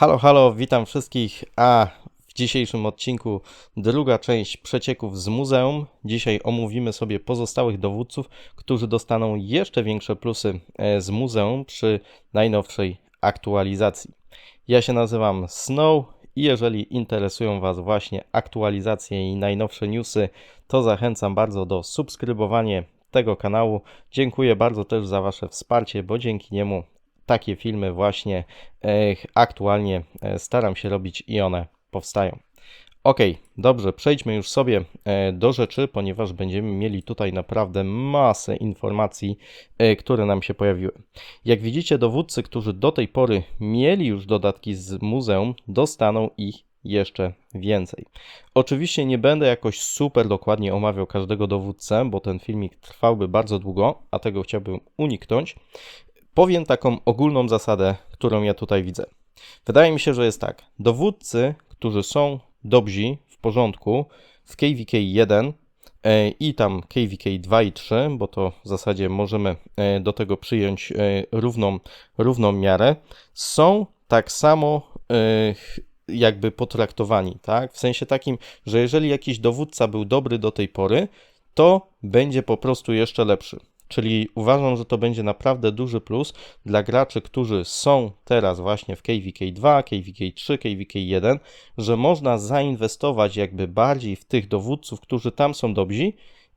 Halo, halo, witam wszystkich. A w dzisiejszym odcinku druga część przecieków z muzeum. Dzisiaj omówimy sobie pozostałych dowódców, którzy dostaną jeszcze większe plusy e, z muzeum przy najnowszej aktualizacji. Ja się nazywam Snow i jeżeli interesują Was właśnie aktualizacje i najnowsze newsy, to zachęcam bardzo do subskrybowania tego kanału. Dziękuję bardzo też za Wasze wsparcie, bo dzięki niemu takie filmy właśnie e, aktualnie e, staram się robić i one powstają. Ok, dobrze, przejdźmy już sobie e, do rzeczy, ponieważ będziemy mieli tutaj naprawdę masę informacji, które nam się pojawiły. Jak widzicie, dowódcy, którzy do tej pory mieli już dodatki z muzeum, dostaną ich jeszcze więcej. Oczywiście nie będę jakoś super dokładnie omawiał każdego dowódcę, bo ten filmik trwałby bardzo długo, a tego chciałbym uniknąć powiem taką ogólną zasadę, którą ja tutaj widzę. Wydaje mi się, że jest tak. Dowódcy, którzy są dobrzy, w porządku, w KVK 1 e, i tam KVK 2 i 3, bo to w zasadzie możemy e, do tego przyjąć e, równą, równą miarę, są tak samo jakby potraktowani, tak? W sensie takim, że jeżeli jakiś dowódca był dobry do tej pory, to będzie po prostu jeszcze lepszy. Czyli uważam, że to będzie naprawdę duży plus dla graczy, którzy są teraz właśnie w KVK 2, KVK 3, KVK 1, że można zainwestować jakby bardziej w tych dowódców, którzy tam są dobrzy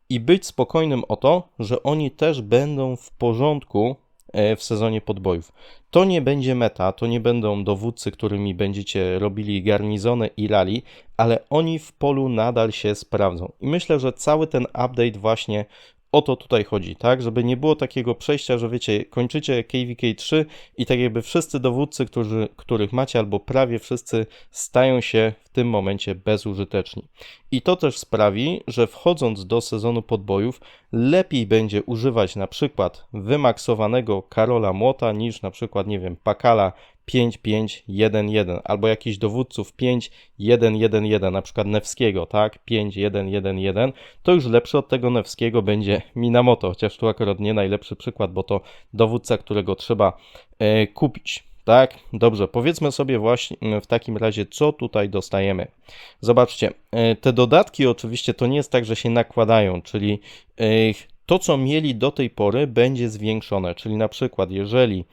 i być spokojnym o to, że oni też będą w porządku e, w sezonie podbojów. To nie będzie meta, to nie będą dowódcy, którymi będziecie robili garnizony i rally, ale oni w polu nadal się sprawdzą. I myślę, że cały ten update właśnie o to tutaj chodzi, tak? Żeby nie było takiego przejścia, że wiecie, kończycie KVK 3 i tak jakby wszyscy dowódcy, którzy, których macie, albo prawie wszyscy, stają się w tym momencie bezużyteczni. I to też sprawi, że wchodząc do sezonu podbojów, lepiej będzie używać na przykład wymaksowanego Karola Młota niż na przykład, nie wiem, Pakala 5-5-1-1 albo jakichś dowódców 5-1-1-1, na przykład Newskiego, tak? 5-1-1-1, to już lepszy od tego Newskiego będzie Minamoto, chociaż tu akurat nie najlepszy przykład, bo to dowódca, którego trzeba e, kupić. Tak, dobrze, powiedzmy sobie właśnie w takim razie, co tutaj dostajemy. Zobaczcie, e, te dodatki oczywiście to nie jest tak, że się nakładają, czyli e, to, co mieli do tej pory, będzie zwiększone. Czyli na przykład, jeżeli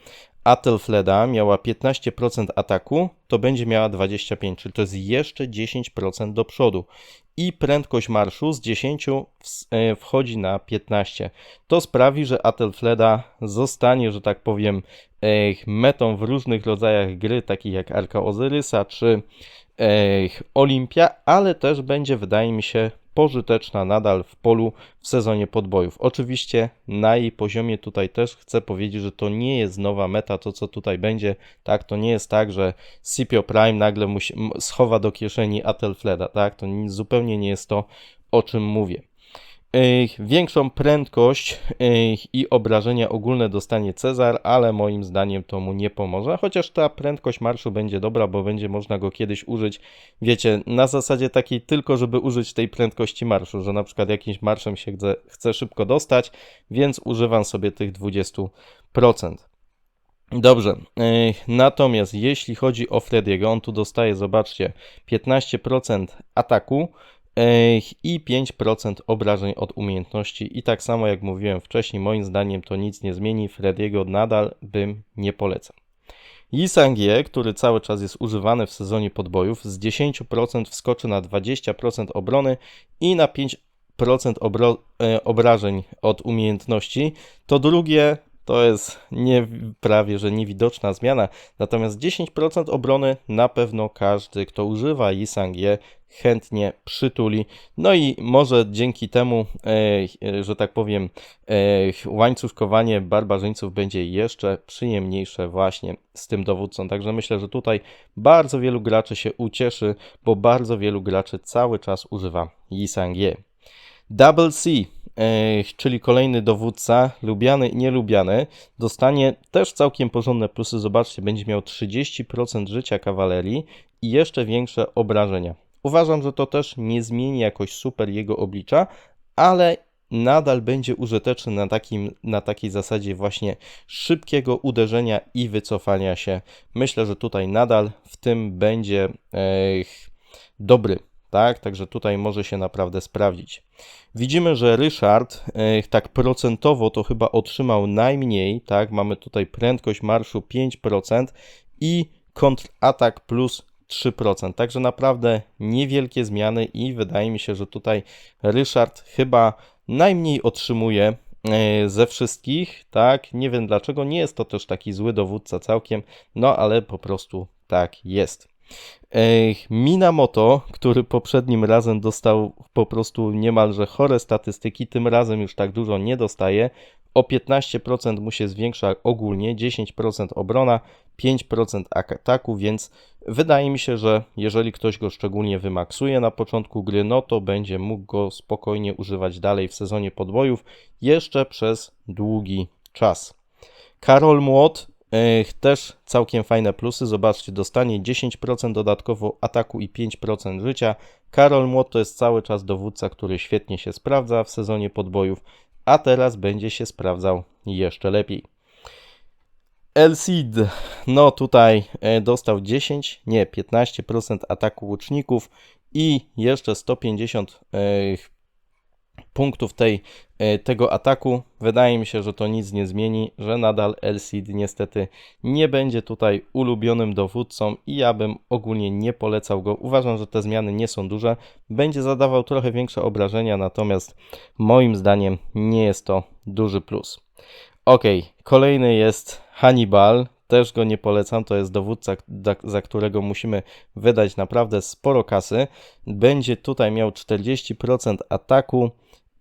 Atelfleda miała 15% ataku, to będzie miała 25%, czyli to jest jeszcze 10% do przodu. I prędkość marszu z 10 e, wchodzi na 15. To sprawi, że Atelfleda zostanie, że tak powiem, metą w różnych rodzajach gry, takich jak Arka Ozyrysa czy Olimpia, ale też będzie, wydaje mi się, pożyteczna nadal w polu w sezonie podbojów. Oczywiście na jej poziomie tutaj też chcę powiedzieć, że to nie jest nowa meta, to co tutaj będzie, tak, to nie jest tak, że Scipio Prime nagle musi, schowa do kieszeni Atelfleda, tak, to zupełnie nie jest to, o czym mówię. Większą prędkość i obrażenia ogólne dostanie Cezar, ale moim zdaniem to mu nie pomoże. Chociaż ta prędkość marszu będzie dobra, bo będzie można go kiedyś użyć, wiecie, na zasadzie takiej tylko, żeby użyć tej prędkości marszu, że na przykład jakimś marszem się chce, chce szybko dostać, więc używam sobie tych 20%. Dobrze, natomiast jeśli chodzi o Frediego, on tu dostaje, zobaczcie, 15% ataku, i 5% obrażeń od umiejętności. I tak samo jak mówiłem wcześniej, moim zdaniem to nic nie zmieni. Frediego nadal bym nie polecał. Yisangie, który cały czas jest używany w sezonie podbojów, z 10% wskoczy na 20% obrony i na 5% obro- e, obrażeń od umiejętności. To drugie to jest nie, prawie że niewidoczna zmiana. Natomiast 10% obrony na pewno każdy, kto używa Yisangie, chętnie przytuli. No i może dzięki temu, e, że tak powiem, e, łańcuszkowanie barbarzyńców będzie jeszcze przyjemniejsze właśnie z tym dowódcą. Także myślę, że tutaj bardzo wielu graczy się ucieszy, bo bardzo wielu graczy cały czas używa Yisangie. Double C czyli kolejny dowódca, lubiany i nielubiany, dostanie też całkiem porządne plusy. Zobaczcie, będzie miał 30% życia kawalerii i jeszcze większe obrażenia. Uważam, że to też nie zmieni jakoś super jego oblicza, ale nadal będzie użyteczny na, takim, na takiej zasadzie właśnie szybkiego uderzenia i wycofania się. Myślę, że tutaj nadal w tym będzie e, dobry, tak? Także tutaj może się naprawdę sprawdzić. Widzimy, że Ryszard e, tak procentowo to chyba otrzymał najmniej, tak? Mamy tutaj prędkość marszu 5% i kontratak plus 3%. Także naprawdę niewielkie zmiany i wydaje mi się, że tutaj Ryszard chyba najmniej otrzymuje e, ze wszystkich, tak? Nie wiem dlaczego, nie jest to też taki zły dowódca całkiem, no ale po prostu tak jest. Minamoto, który poprzednim razem dostał po prostu niemalże chore statystyki, tym razem już tak dużo nie dostaje. O 15% mu się zwiększa ogólnie, 10% obrona, 5% ataku, więc wydaje mi się, że jeżeli ktoś go szczególnie wymaksuje na początku gry, no to będzie mógł go spokojnie używać dalej w sezonie podbojów jeszcze przez długi czas. Karol Młot też całkiem fajne plusy. Zobaczcie, dostanie 10% dodatkowo ataku i 5% życia. Karol Młot to jest cały czas dowódca, który świetnie się sprawdza w sezonie podbojów, a teraz będzie się sprawdzał jeszcze lepiej. Elcid, no tutaj e, dostał 10, nie 15% ataku łuczników i jeszcze 150 punktów tej, e, tego ataku. Wydaje mi się, że to nic nie zmieni, że nadal LCD niestety nie będzie tutaj ulubionym dowódcą i ja bym ogólnie nie polecał go. Uważam, że te zmiany nie są duże. Będzie zadawał trochę większe obrażenia, natomiast moim zdaniem nie jest to duży plus. Ok, kolejny jest Hannibal. Też go nie polecam, to jest dowódca, za którego musimy wydać naprawdę sporo kasy. Będzie tutaj miał 40% ataku,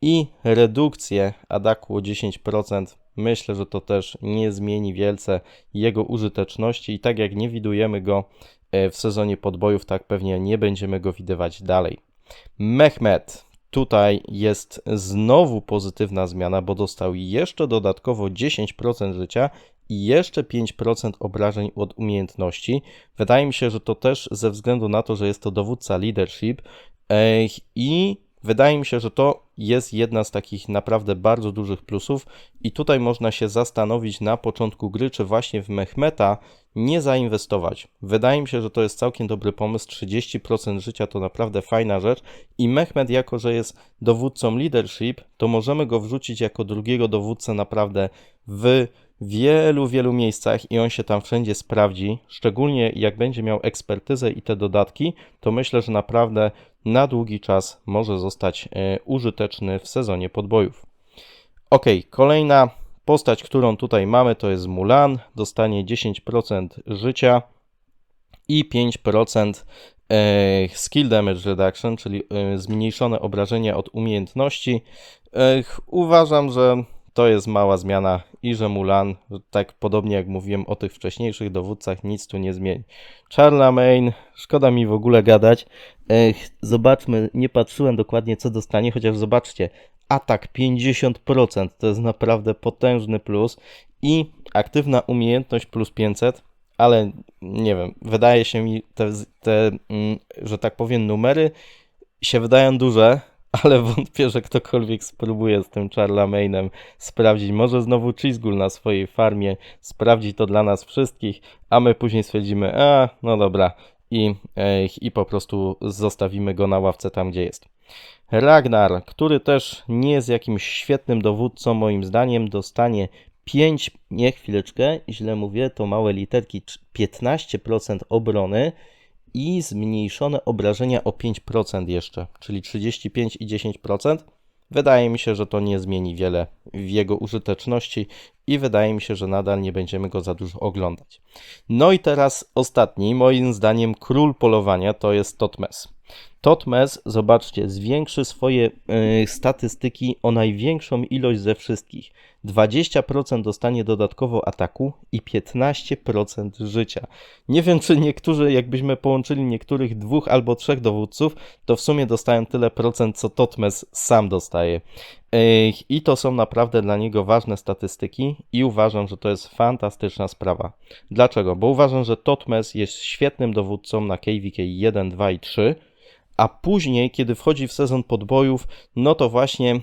i redukcję ataku o 10%. Myślę, że to też nie zmieni wielce jego użyteczności i tak jak nie widujemy go e, w sezonie podbojów, tak pewnie nie będziemy go widywać dalej. Mehmet. Tutaj jest znowu pozytywna zmiana, bo dostał jeszcze dodatkowo 10% życia i jeszcze 5% obrażeń od umiejętności. Wydaje mi się, że to też ze względu na to, że jest to dowódca leadership i Wydaje mi się, że to jest jedna z takich naprawdę bardzo dużych plusów i tutaj można się zastanowić na początku gry, czy właśnie w Mehmeta nie zainwestować. Wydaje mi się, że to jest całkiem dobry pomysł. 30% życia to naprawdę fajna rzecz i Mehmet, jako że jest dowódcą leadership, to możemy go wrzucić jako drugiego dowódcę naprawdę w wielu, wielu miejscach i on się tam wszędzie sprawdzi. Szczególnie jak będzie miał ekspertyzę i te dodatki, to myślę, że naprawdę na długi czas może zostać e, użyteczny w sezonie podbojów. Ok, kolejna postać, którą tutaj mamy, to jest Mulan. Dostanie 10% życia i 5% e, skill damage reduction, czyli e, zmniejszone obrażenia od umiejętności. Uważam, że to jest mała zmiana i że Mulan, tak podobnie jak mówiłem o tych wcześniejszych dowódcach, nic tu nie zmieni. Charlemagne, szkoda mi w ogóle gadać. Ech, zobaczmy, nie patrzyłem dokładnie co dostanie, chociaż zobaczcie, atak 50% to jest naprawdę potężny plus i aktywna umiejętność plus 500, ale nie wiem, wydaje się mi te, te mm, że tak powiem, numery się wydają duże, ale wątpię, że ktokolwiek spróbuje z tym Charlemagne'em sprawdzić. Może znowu Chizgul na swojej farmie sprawdzi to dla nas wszystkich, a my później stwierdzimy, a no dobra, i, i po prostu zostawimy go na ławce tam, gdzie jest. Ragnar, który też nie jest jakimś świetnym dowódcą, moim zdaniem, dostanie 5, nie chwileczkę, źle mówię, to małe literki, 15% obrony i zmniejszone obrażenia o 5% jeszcze, czyli 35 i 10%. Wydaje mi się, że to nie zmieni wiele w jego użyteczności i wydaje mi się, że nadal nie będziemy go za dużo oglądać. No i teraz ostatni, moim zdaniem król polowania to jest Totmes. Totmes, zobaczcie, zwiększy swoje y, statystyki o największą ilość ze wszystkich. 20% dostanie dodatkowo ataku i 15% życia. Nie wiem, czy niektórzy, jakbyśmy połączyli niektórych dwóch albo trzech dowódców, to w sumie dostają tyle procent, co Totmes sam dostaje. I to są naprawdę dla niego ważne statystyki i uważam, że to jest fantastyczna sprawa. Dlaczego? Bo uważam, że Totmes jest świetnym dowódcą na KVK 1, 2 i 3 a później, kiedy wchodzi w sezon podbojów, no to właśnie e,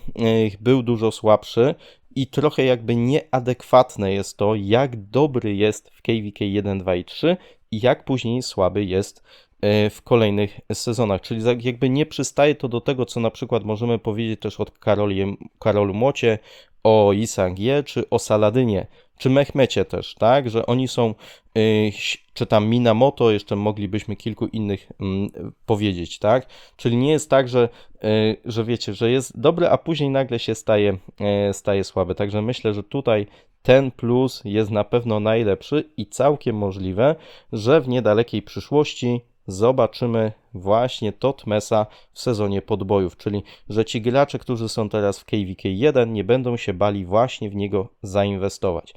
był dużo słabszy i trochę jakby nieadekwatne jest to, jak dobry jest w KVK 1, 2 i 3 i jak później słaby jest e, w kolejnych sezonach. Czyli jakby nie przystaje to do tego, co na przykład możemy powiedzieć też o Karoli, Karolu Młocie, o Isangie, czy o Saladynie, czy Mehmecie też, tak? Że oni są, y, czy tam Minamoto, jeszcze moglibyśmy kilku innych mm, powiedzieć, tak? Czyli nie jest tak, że, y, że wiecie, że jest dobry, a później nagle się staje, e, staje słaby. Także myślę, że tutaj ten plus jest na pewno najlepszy i całkiem możliwe, że w niedalekiej przyszłości zobaczymy właśnie Totmesa w sezonie podbojów, czyli że ci gracze, którzy są teraz w KVK 1 nie będą się bali właśnie w niego zainwestować.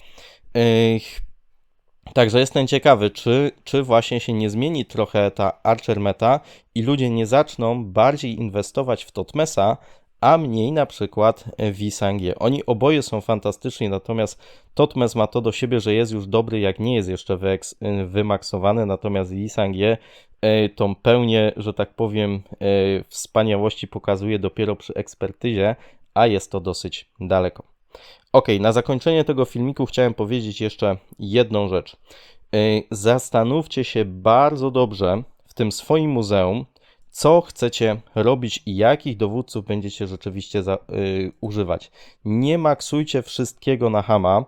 Ech, Także jestem ciekawy, czy, czy właśnie się nie zmieni trochę ta Archer meta i ludzie nie zaczną bardziej inwestować w Totmesa, a mniej na przykład w Isangie. Oni oboje są fantastyczni, natomiast Totmes ma to do siebie, że jest już dobry, jak nie jest jeszcze wymaksowany, natomiast Isangie e, tą pełnię, że tak powiem, e, wspaniałości pokazuje dopiero przy ekspertyzie, a jest to dosyć daleko. Ok, na zakończenie tego filmiku chciałem powiedzieć jeszcze jedną rzecz. Yy, Zastanówcie się bardzo dobrze w tym swoim muzeum, co chcecie robić i jakich dowódców będziecie rzeczywiście za, yy, używać. Nie maksujcie wszystkiego na hama.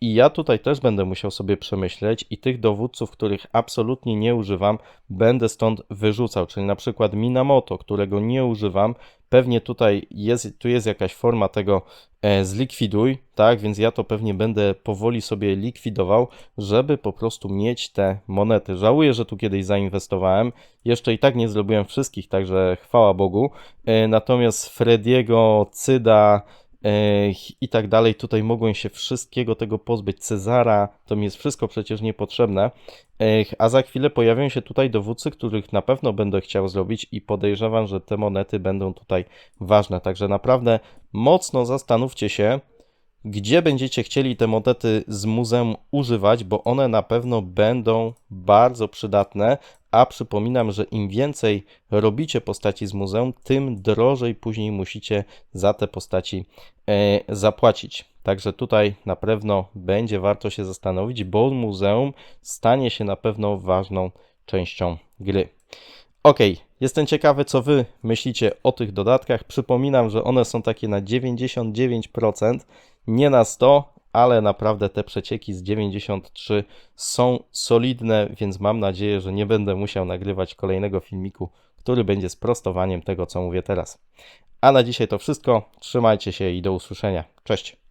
I ja tutaj też będę musiał sobie przemyśleć i tych dowódców, których absolutnie nie używam, będę stąd wyrzucał. Czyli na przykład Minamoto, którego nie używam, pewnie tutaj jest, tu jest jakaś forma tego e, zlikwiduj, tak, więc ja to pewnie będę powoli sobie likwidował, żeby po prostu mieć te monety. Żałuję, że tu kiedyś zainwestowałem, jeszcze i tak nie zrobiłem wszystkich, także chwała Bogu, E, natomiast Frediego, Cyda, i tak dalej. Tutaj mogłem się wszystkiego tego pozbyć. Cezara, to mi jest wszystko przecież niepotrzebne. A za chwilę pojawią się tutaj dowódcy, których na pewno będę chciał zrobić i podejrzewam, że te monety będą tutaj ważne. Także naprawdę mocno zastanówcie się, gdzie będziecie chcieli te monety z muzeum używać, bo one na pewno będą bardzo przydatne. A przypominam, że im więcej robicie postaci z muzeum, tym drożej później musicie za te postaci e, zapłacić. Także tutaj na pewno będzie warto się zastanowić, bo muzeum stanie się na pewno ważną częścią gry. Ok, jestem ciekawy, co Wy myślicie o tych dodatkach. Przypominam, że one są takie na 99%, nie na 100%, ale naprawdę te przecieki z 93 są solidne, więc mam nadzieję, że nie będę musiał nagrywać kolejnego filmiku, który będzie sprostowaniem tego, co mówię teraz. A na dzisiaj to wszystko. Trzymajcie się i do usłyszenia. Cześć.